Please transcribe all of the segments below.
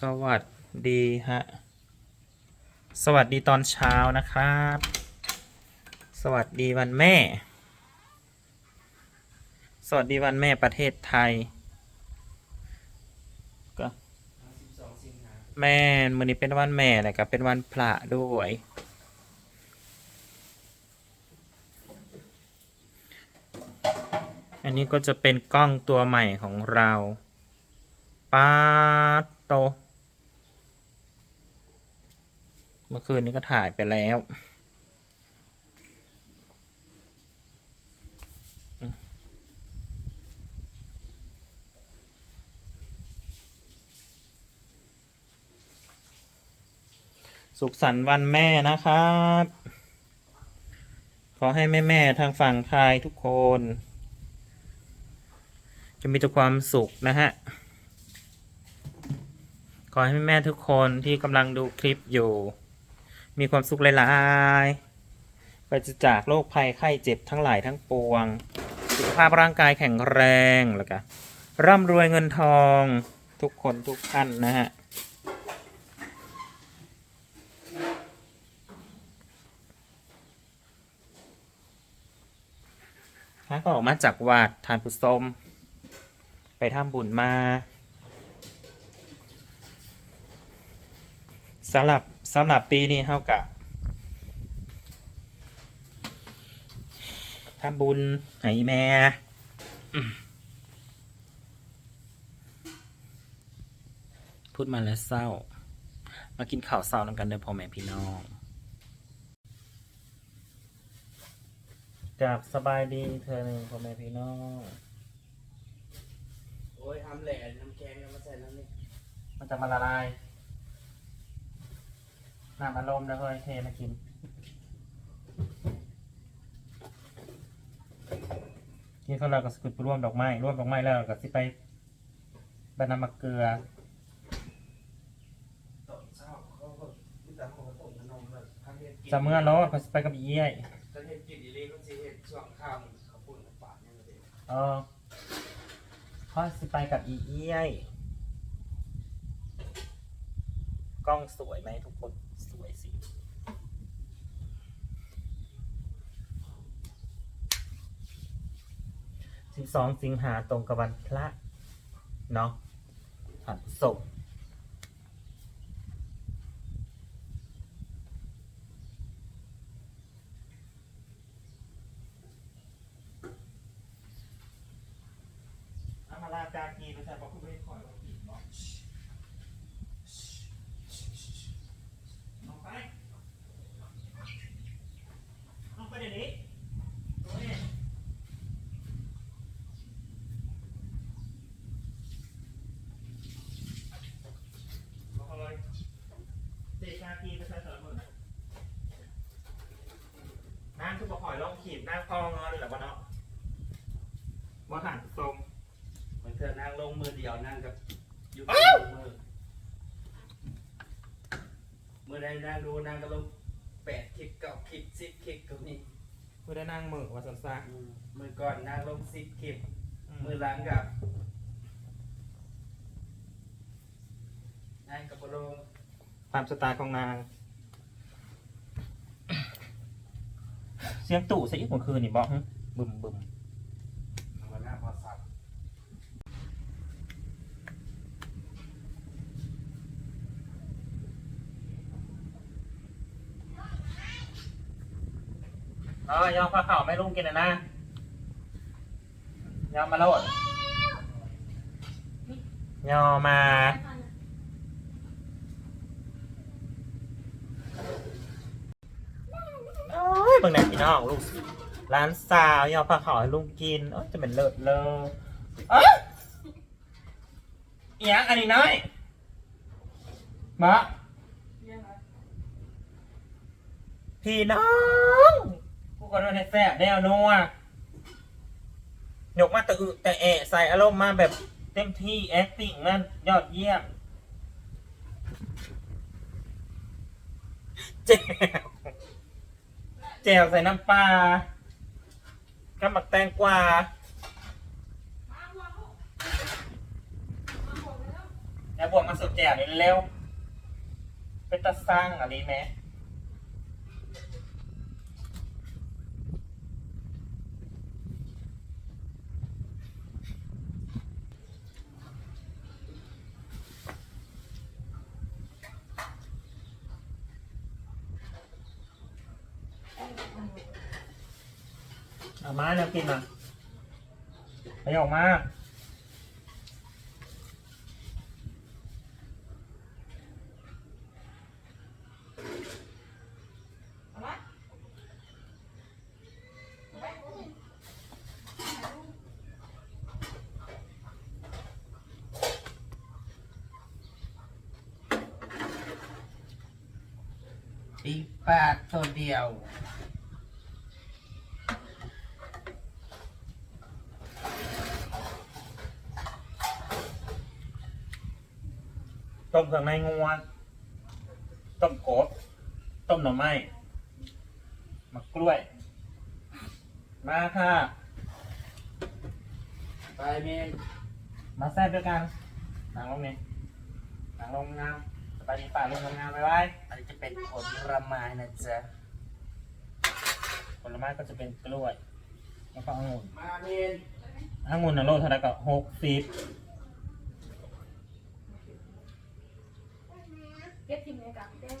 สวัสดีฮะ สวัสดีตอนเช้านะครับ สวัสดีวันแม่ สวัสดีวันแม่ประเทศไทย ก็แม่มือนี้เป็นวันแม่เลยกับเป็นวันพระด้วย อันนี้ก็จะเป็นกล้องตัวใหม่ของเรา ปาโต เมื่อคืนนี้ก็ถ่ายไปแล้ว สุขสันต์วันแม่นะครับ ขอให้แม่แม่ทางฝั่งไทยทุกคน จะมีแต่ความสุขนะฮะขอให้แม่ทุกคนที่กำลังดูคลิปอยู่ มีความสุขหลายๆไปจะจากโรคภัยไข้เจ็บทั้งหลายทั้งปวง สุขภาพร่างกายแข็งแรงแล้วก็ร่ำรวยเงินทองทุกคนทุกท่านนะฮะฮะก็ออกมาจากวัดทานผู้ชมไปทำบุญมาสำหรับ สำหรับปีนี้เท่ากับทำบุญให้แม่อืมพูดมาแล้วเศร้า มากินข้าวเศร้าน้ำกันเด้อพ่อแม่พี่น้องจากสบายดีเธอหนึ่งพ่อแม่พี่น้องโอ้ยทำแหล่น้ำแกงเอามาใส่น้ำนี่มันจะมาละลาย น้ำอารมณ์แล้วเฮ้ยเทมากินกินข้าวเราก็สกุลไปร่วมดอกไม้ร่วมดอกไม้แล้วก็สิไปบรรนำมะเกลือตอนเช้าเขาก็มีแต่เขาก็ต้มขนมแบบทำเห็ดกินจะเมื่อร้อนก็สิไปกับอีเยี่ยยถ้าเห็ดกินอีเล่ก็สิเห็ดช่วงข้ามเขาปุ่นปากเนี่ยเลยเออเขาสิไปกับอีเยี่ยยกล้องสวยไหมทุกคน 12 สิงหาตรงกับวันพระเนาะหักศพ อยลองขีดหน้าคอเงินหรือวะเนาะมาหันตรงเหมือนเธอนั่งลงมือเดียวนั่งกับอยู่มือมือใดนั่งดูนั่งก็ลงแปดคลิกเก้าคลิกสิบคลิกก็มีเพื่อได้นั่งมือว่าสันซ่าอืมมือก่อนนั่งลงสิบคลิกมืมืออหลังกับนั่งกับโปโลตามสไตล์ของนาง เสียงตู่เสียงอีกเมื่อคืนนี่บอกบึมบึมอ๋อยอมผ้าขาวไม่ลุงกินนะนะยอมมาโลดยอมมา โอ้ย บางแนพี่น้องลูกร้านสาวยอมผ้าขาวให้ลุงกินโอ้ยจะเป็นเลิศเลยเอ้ยอีหยังอันนี้น้อยมาพี่น้องกูก็โดนในแสบแนวนัวยกมาแตะอึแต่แอะใส่อารมณ์มาแบบเต็มที่ acting นั่นยอดเยี่ยมเจ๋ว แจ่วใส่น้ำปลากับหมักแตงกวาแล้วบวกมาสุดแจ่วเร็วเป็นตาสร้างอะไรไหม มาแล้วกินมาไปออกมาอีปาดตัวเดียว ต้มเครื่องในงัวต้มกบ ต้มหน่อไม้มะกล้วย มาค่ะ ไปเมนมาแซ่บด้วยกันนางลงนี่นางลงงามสบายดีป่าลงงามๆไปไว้อันนี้จะเป็นผลไม้นะจ๊ะผลไม้ก็จะเป็นกล้วย แล้วก็องุ่นมาเมนองุ่นนะโลเท่าไหร่ก็หกสิบ เก็บทิมเลยกับแก้ง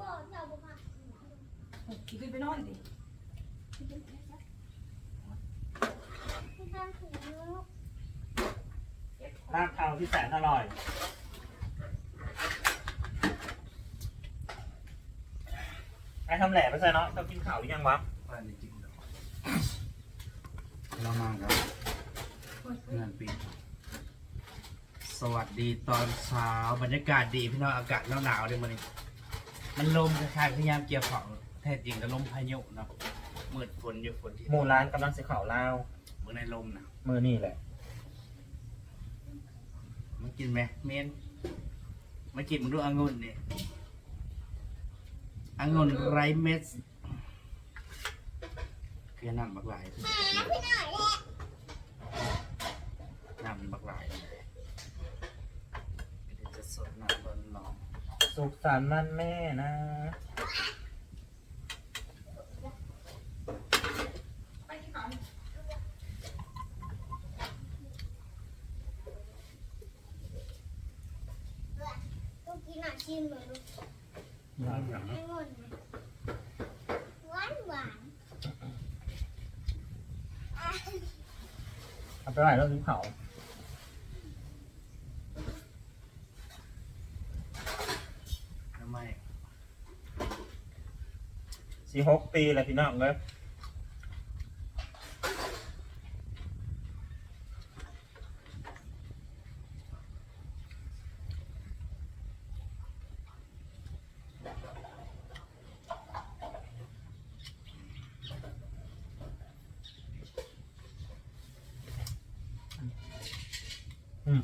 บอกเราบอกว่าขี่ขึ้นไปนอนดิไม่ทำถึงลูกลาบเทาที่แสนอร่อยไอ้ทำแหล่ไม่ใช่เนาะต้องกินข่าวหรือยังวะว่าจริงเหรอเรามาครับงานปี สวัสดีตอนเช้าบรรยากาศดีพี่น้องอากาศหนาวๆเลยมันนี้มันลมคล้ายๆพยายามเกี่ยวของแท้จริงก็ลมพายุเนาะมืดฝนอยู่ฝนที่หมู่ร้านกำลังสีข่าวลาวมือในลมนะมือนี่แหละมากินไหมเมนมากินมึงดูองุ่นนี่องุ่นไรเม็ดคือนำบักหลายพี่หน่อยแหละนำบักหลายเลยเดี๋ยวจะสดน้ำร้อนร้อน สุขสันต์วันแม่นะไปที่เขาลูกกินหน่อยชิมเลยลูกน้ำอย่างให้หมดนะหวานหวานอะเอาไปไหวแล้วสีข่าว ทำไม สีหกปีแล้วพี่น้องเลยอืม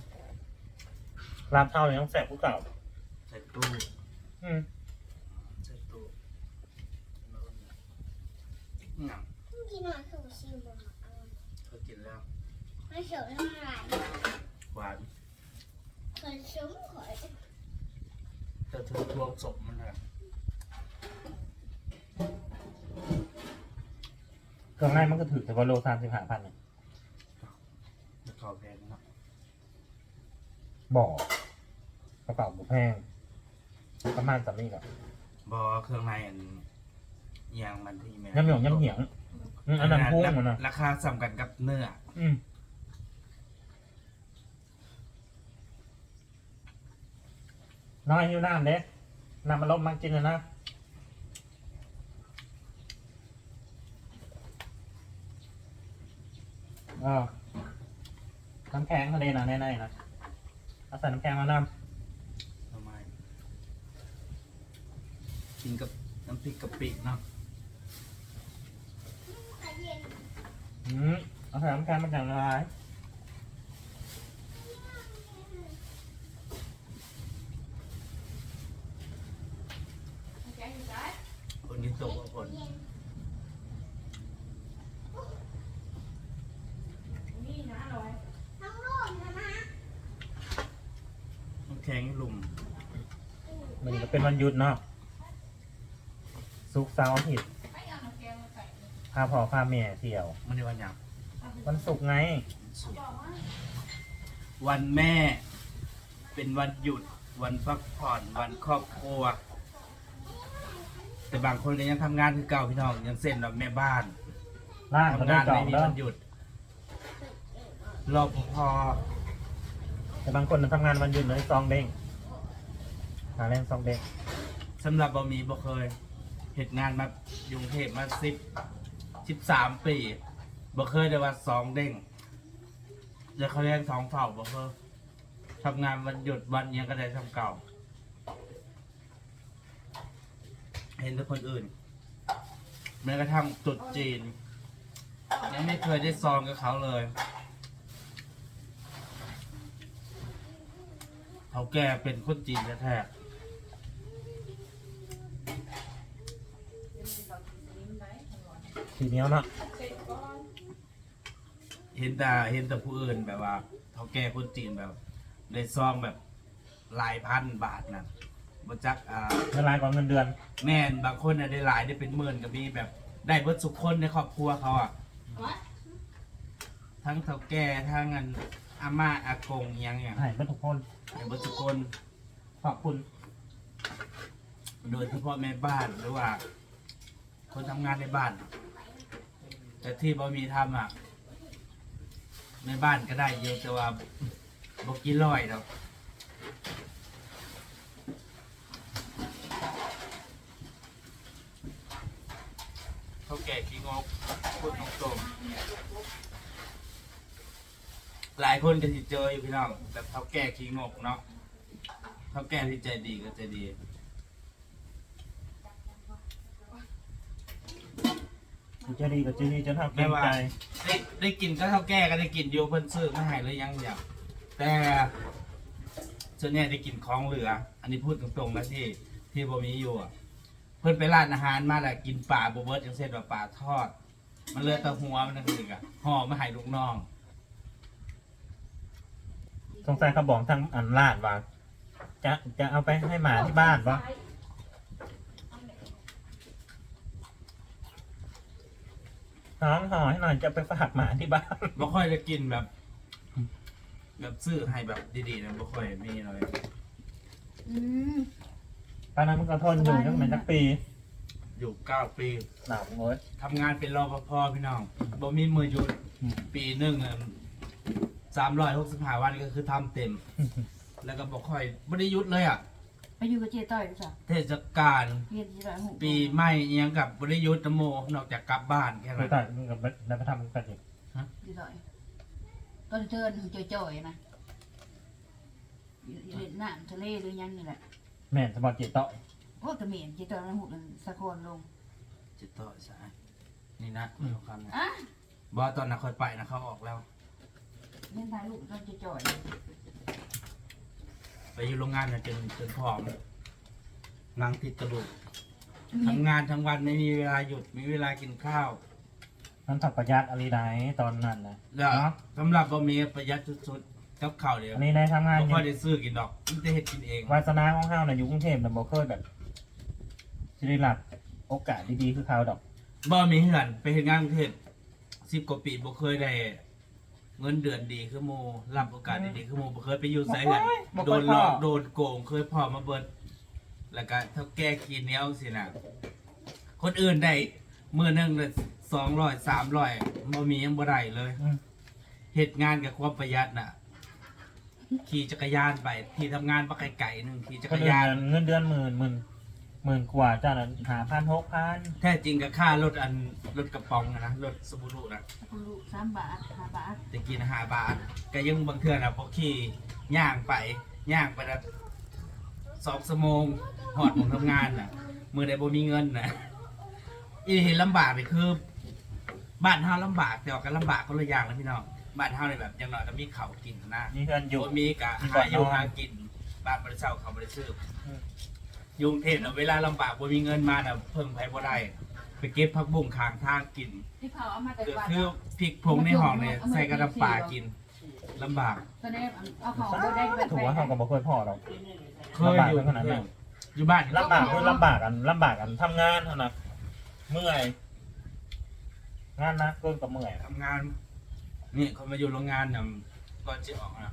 ลาบเท่ายังแสบผู้เก่า ใส่ตู้ อืม ใส่ตู้หนั งลูกกินหน่อยคือชิมเลยเอาเขากินแล้วไม่เสียวเท่าไหร่หวานเคยชิมขอยแต่ถือทวงศพมันนะเครื่องในมันก็ถือแต่ว่าโลสามสิบห้าพันเนี่ยจะขอแพงเนาะบอกกระเป๋าบุแพงประมาณสามนี่แหละบอเครื่องในอันยางมันที่แม่ยำเหนียงยำเหนียง อืมอันนั้นพุ่งมันนะราคาสำคัญกับเนื้ออืมน้อยหิวน้ำเด้น้ำมันลบมากินเลยนะอ่าน้ำแข็งทะเลนะแน่ๆนะเอาใส่น้ำแข็งมาน้ทำไมกินกับน้ำพริกกะปิเนาะ แต่เย็นำ อืมเอาใส่น้ำแข็งมาจากละลายแก้งอยู่ซ้ายคนที่ตกกับคนเย็นนี่นะอร่อยทั้งลูกนะนะข็งลุมมันก็เป็นวันหยุดเนาะศุกร์เสาร์อาทิตย์ พาพ่อพาแม่เที่ยว มันในวันหยังวันศุกร์ไงสุดบอกว่าวันแม่ เป็นวันหยุด วันพักผ่อนวันครอบครัว แต่บางคนก็ยังทำงานคือเก่าพี่น้องยังเส้นแบบแม่บ้านล่างก็ทำได้งานจอไม่งมีเด้อวันหยุดรอพอแต่บางคนน่ะทำงานวันหยุดเลยซองเด้งหาแรงซองเด้งสำหรับบะหมี่บ่เคยเหตุงานมาอยู่กรุงเทพมาสิบ สิบสามปีบ่เคยได้ว่าสองเด้งเดี๋ยวเขาเรียกสองเฝ้าบ่เคยทำงานวันหยุดวันเนี้ยก็ได้ทำเก่า เห็นแต่คนอื่น แม้กระทั่งตรุดจีน ยังไม่เคยได้ซองกับเขาเลยเขาแก่เป็นคนจีนแท้ ๆทีเนี้ยเนาะเสร็จก่อนเห็นแต่เห็นแต่ผู้อื่นแบบว่าเขาแก่คนจีนแบบได้ซองแบบหลายพันบาทนะบจักอ่าเงินรายกว่าเงินเดือน แม่นบางคนน่ะได้หลายได้เป็นหมื่นก็มีแบบ ได้เบิดสุกคนในครอบครัวเขาอะ ทั้งเฒ่าแก่ทั้งอันอาม่าอากงอิหยังเนี่ยให้เพื่อนทุกคน ได้เบิดสุกคน ขอบคุณ โดยเฉพาะแม่บ้านหรือว่า คนทำงานในบ้าน แต่ที่บ่มีทำอะในบ้านก็ได้เยอะแต่ว่าบกินร้อยดอกเขาแก่ขี้งกพูดตรงๆหลายคนก็จะเจออยู่พี่น้องแบบเขาแก่ขี้งกเนาะเขาแก่ที่ใจดีก็ใจดี กูจะดีกับจีนี่จนทำเกรไม่งว่าใจ ได้ได้กินก็เท่าแก่ก็ได้กินอยู่เพิ่นซื้อไม่ให้เลยยังอย่างแต่ส่วนใหญ่ได้กินของเหลือ อันนี้พูดตรงๆนะที่ที่บ่มีอยู่อะเพิ่นไปร้านอาหารมาแล้วกินปลาบ่เบิดจังเช่นว่าปลาทอด มันเหลือแต่หัวมันนั่นคืออะห่อมาให้ลูกน้อง สงสัยเขาบอกทางอันลาดว่า จะจะเอาไปให้หมาที่บ้านปะ น้องห่อให้หน่อยจะไปฝากหมาที่บ้าน บ่ค่อยได้กินแบบ แบบซื้อให้แบบดีๆนะบ่ค่อยมีเลยอืมตอนนั้นมึงก็ทนอยู่ตั้งแต่สักปีอยู่เก้าปีหนาวเว้ย ทำงานเป็นรปภพี่น้องบ่มีมือหยุดอืม ปีหนึ่งสามร้อยหกสิบห้าวันก็คือทำเต็ม แล้วก็บอกค่อยไม่ได้หยุดเลยอะ ไปอยู่กับเจ๊ต้อยดีกว่าเทศกาลเรียนที่ร้านหูปีใหม่อิหยังกับบริยุทธ์นะโมนอกจากกลับบ้านแค่ไม่นั้นต่อยมึงกับนายไปทำกันอีกที่ต้อยตอนเทินหูจ่อยๆนะเล่นน้ำทะเลหรือยังนี่แหละแม่นสปอร์ตเจต่อยโอ้กระเหม็นเจ๊ต้อยมันหูมันสะโคนลงจิตต่อสายนี่นะไม่เอาคำนะอะบอตอนนั้นค่อยไปนะเขาออกแล้วเล่นถ่ายรูปตอนจ่อย ไปอยู่โรงงานนะจนจนผอมหนังติดกระดูกๆทำงานทั้งวันไม่มีเวลาหยุดไมมีเวลากินข้าวนั่นถักประหยัดอะไรได้ตอนนั้นนะแล้วเนาะสำหรับบะหมี่ประหยัดสุดๆกับข้าวเดียวอันนี้ได้ทำงานบ่อค่อยู่ยได้ซื้อกินดอกมันจะเฮ็ดกินเองวาสนาของเฮาน่ะอยู่กรุงเทพน่ะบ่เคยแบบสิได้รับโอกาสดีๆคือเขาดอกบ่มีเหือนไปเฮ็ดงานกรุงเทพสิบกว่าปีบ่เคยได้ เงินเดือนดีคือโมรับโอกาสดีๆคือโมบ่เคยไปอยู่ไสเหือนบ่เคยโดนหลอกบ่เคยพอ โดนโกงเคยพอมาเบิดแล้วก็เท่าแก่ขี้เหนียวสินะคนอื่นได้มื้อหนึงได้200 300บ่มียังบ่ได้เลยอืมเฮ็ดงานกับความประหยัดน่ะ ขี่จักรยานไปที่ทำงานบ่ไกลๆหนึงขี่จัคกนรอื่นยานน่ะเงินเดือนหมื่นหมื่น หมื่นกว่าเจ้าน่ะหาพันหกพันแท้จริงก็ค่ารถอันรถกระป๋องอะนะรถสบูรุนะคุณลูกสามบาทห้าบาทจะกินหาบาทก็ยังบางเทื่อนะพอขี่ย่างไปย่างไปละสองชั่วโมงหอดผมทำงานน่ะ มือใดบ่มีเงินน่ะอีเห็นลำบากนี่คือ บ้านเฮาลำบากแต่ว่าก็ลำบากคนละอย่างนะพี่น้องบ้านเฮาเนี่ยแบบอยังน้อยก็มีข้าวกินนะ นี่เพื่อนอยู่ บ่มีกะมีหาบ่อนอยู่นอนหากินบ้านบริษัทเขาบริษัทอืม ยุงเทศน่ะเวลาลำบากบ่มีเงินมาน่ะเพิ่งไปบ่ได้ไปเก็บผักบุ้งข้างทางกินที่เขาเอามาแต่ก็วันคือพริกผงในห้องเนี่ยใส่กระดับปลากินลำบาก ตอนนี้เอาของบ่ได้ไปถูกว่าเขาก็บ่เคยพอหรอกเคยอยู่ลำบากขนาดนั้นอยู่บ้านลำบากคือลำบากกันลำบากกันทำงานเท่านั้นเมื่อยงานหนะก้นกับเมื่อย ทำงาน นี่คนมาอยู่โรงงานน่ะก่อนจะออกนะ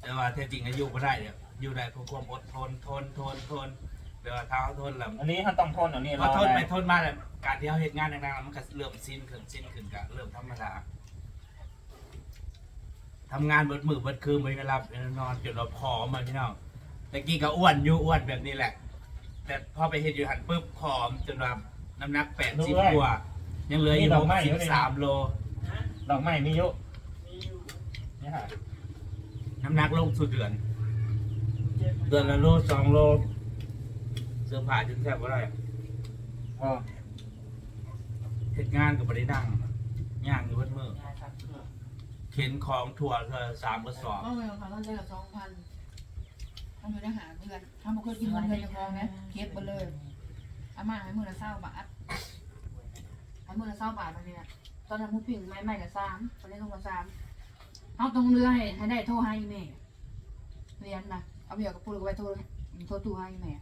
แต่ว่าแท้จริงอายุก็ได้เดี๋ยว อยู่ได้เพราะความอดทนทนทนทนเดี๋ยวาเท้าทนแล้วอันนี้เขาต้องทนอันนี้พอรอทนไปได้ทนมาแล้วการที่เขาเห็นงานต่างๆแล้วมันก็เริ่มสิ้นขึ้นสิ้นขึ้นก็เริ่มธรรมดาทำงานเบิดมือเบิดคืนไม่ได้รับนอนจนเราผอมมาพี่น้องแต่กี้ก็อ้วนอยู่อ้วนแบบนี้แหละ แต่พอไปเห็นอยู่หันปุ๊บผอมจนแบบน้ำหนักแปดสิบกว่ายังเหลืออยู่หกสิบสามโล ดอกไม้มีเยอะนี่ค่ะน้ำหนักลงสุดเดือน เดือนละโลสองโลเสื้อผ้าจนแทบว่าไรก็เหตุงานกับบริดังย่างอยู่บนมือเข็นของถั่วเธอสามกระสอบเอาเงินของเขาได้ละสองพันทำอยู่ในหาเพื่อนทำมาเคยกินเงินเดือนจะพองนะเก็บไปเลยอามาให้มือละเศร้าบาทให้มือละเศร้าบาทมาเนี่ยตอนนั้นมูปิ่งไม่ไม่ละสามตอนนี้ต้องละสามเอาตรงเรือให้ให้ได้โทรให้แม่เรียนนะ เอาเบียกับพูดกับไปโทรโทรตู้ให้แม่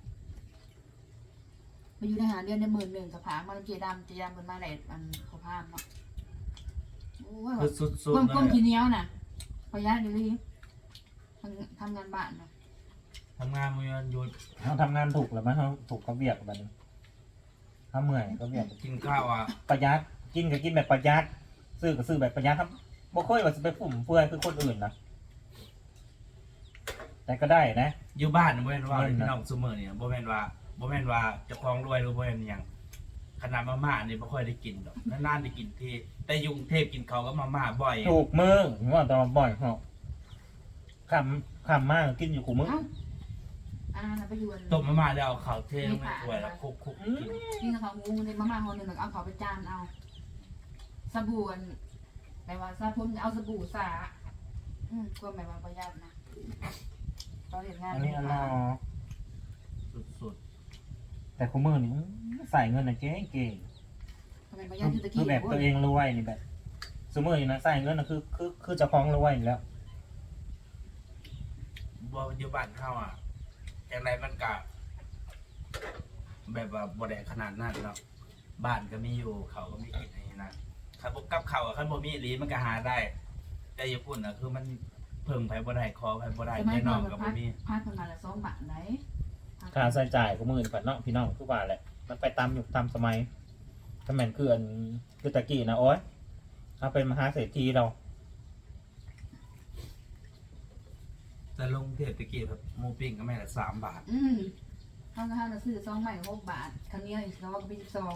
ไปอยู่ในหาเดือนในหมื่นหนึ่งกับผามาเจดำเจดำมันมาไหนมันเขาพามเนาะโอ้ยคือสุดก้มๆก้มเลทียเหนี้ยวน่ะพยานอยู่นี่ทำทำงานบ้านนะทำงานมือหยุดเขาทำงานถูกแล้วมั้ยเขาถูกเขาเบียดแบบนี้เขาเมื่อยเขาเบียดกินข้าวอะประหยัดกินก็กินแบบประหยัดซื้อก็ซื้อแบบประหยัดครับบ่เคยว่าจะไปฟุ่มเฟือยคือคนอื่นนะ แต่ก็ได้นะ อยู่บ้านบ่แม่นว่าเงินนะพี่น้องซุมื้อนี่บ่แม่นว่าบ่แม่นว่าเจะคลองรวยหรือบ่แม่นหยังขนาดมาม่านี่บ่ค่อยได้กินดอกนานๆได้กินทีแต่อยุงเทพกินเขาวก็มาม่าบ่อย ถูกมือว่าตอนบ่อยเขาคำคำมากกินอยู่ขู่มือเอ้าอ่าน่ะไปอยู่อันต้มมาม่าแล้วเอาข้าวเทลงในถ้วยแล้วคลุกๆกินกินกับเขางูในมาม่าห่อหนึ่งแล้วก็เอาเขาไปจานเอา สบู่อันแปลว่าซาพุ่มเอาสบู่สาอืมกลัวหมายว่าประหยัดนะ ตอนเห็นงานอันนี้อันนอสุดแต่ขู่มือนี่ใส่เงินนะเก่งเก่งทำไมประหยัดคือตะคืกี้อแบบตัวเองรวยนี่แบบสมมตินี่นะใส่เงินนะคือคือคือเจะคล้าของรวยอยู่แล้ว ๆบ่อยู่บ้านเฮาอะจังไดมันก็แบบว่าบ่ได้ขนาดนั้นเนาะบ้านก็มีอยู่เขาก็มีกินอย่างนี้นะถ้าบ่กับเขาวอะคันบ่มีอีหลีมันก็หาได้ แต่ญี่ปุ่นน่ะคือมันเพิ่งไปบ่ได้คอไปบ่ได้สมัยแน่นก่ออนนแบก็บบ่พัดมีพัดคนมาละสองบาทไหนค่าใช้จ่ายของมือนี่ผัดเนาะพี่น้องทุกบาทแหละมันไปตามยุคตามสมัยก็แม่นคืออันคือตะกี้นะโอ้ยเอาเป็นมหาเศรษฐีเรา แต่ลงเทพตะกี้แบบหมูปิ้งก็แม่ละสามบาทอืมข้าวข้าวเราซื้อซองใหม่หกบาทครั้งนี้อีกซองก็เป็นสิบสอง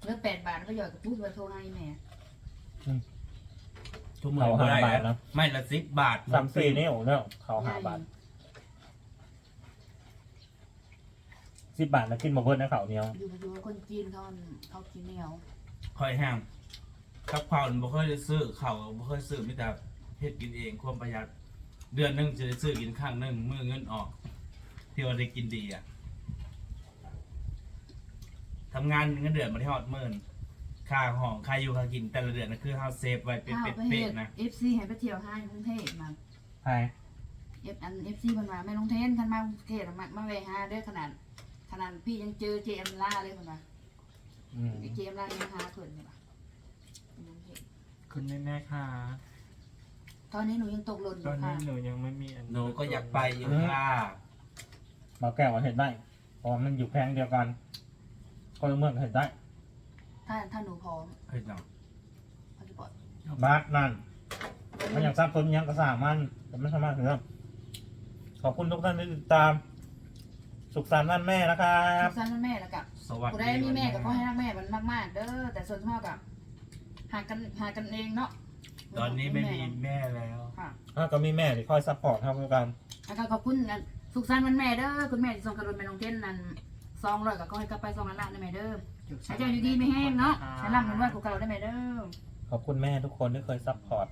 เหลือแปดบาทก็หยอดกับพูดมาโทรให้แม่ ทุกมื้อบ่ได้เอาห้าบาทนะไม่ละสิบบาทสามสี่นี่โอ้เนาะเขาหาบาทสิบบาทแล้วกินมาเพิ่นนะเขาวเหนียวอยู่อยู่กับคนจีนเขาเขากินเหนียวค่อยแห้งกับข้าวนี่บ่ค่อยได้ซื้อข้าวบ่ค่อยซื้อมีแต่เฮ็ดกินเองความประหยัด เดือนหนึงจะได้ซื้อกินครั้งหนึงมื้อเงินออก ที่ว่าได้กินดีอะทำงานเงินเดือนบ่ได้ฮอดหมื่น ค่าห้องค่าอยู่ค่ากินแต่ละเดือนน่ะคือเฮาเซฟไว้เป็นข้าวไปเป๊เฮ็ะดๆนะ เอฟซีให้ไปเที่ยวให้กรุงเทพมาใช่เอฟอันเอฟซีมันมาไม่ลงเทนคันมากรุงเทพมามาเวหาเด้อขนาดขนาดพี่ยังเจอเจมล่าเลยคนว่าอืมเจมล่ายังหาเพิ่นเลยว่ะคุณแม่แม่ค่ะ ตอนนี้หนูยังตกหล่นอตอยู่นนี้ค่ะหนูยังไม่มีอันหนูก็อยากไปอยู่ค่ะมาแก้วเห็นได้เพราะว่ามันอยู่แพงเดียวกันคนละเมืองก็เห็นได้ ถ้าถ้าหนูพร้อมเฮ้ยน้องเขาจะปล่อยบาทนั่น มันอย่างทราบต้นยังกระสางมันแต่ไม่สามารถถึงครับขอบคุณทุกท่านที่ติดตาม สุขสันต์วันแม่นะครับ สั้นนั่นแม่แล้วกับสวัสกูดีได้มีแม่กับพ่อให้รักแม่มันมาก ๆ เด้อแต่ส่วนมากกับหากันหากันเองเนาะตอนนี้ไม่มีแม่แล้ว ค่ะอะก็มีแม่ที่คอยซัพพอร์ตครับด้วยกัน แล้วก็ขอบคุณกันสุขสันต์วันแม่เด้อคุณแม่ที่ส่งกระดุนไปลงเต้นนั่นซองร้อยกับก็ให้กลับไปซองละล้านได้ไหมเด้อ ใช้เจ้าอยู่ดีไม่แห้งเนาะใช้ร่ำมันว่ากูเก่าได้ไหมเด้อขอบคุณแม่ทุกคนที่เคยซัพพอร์ต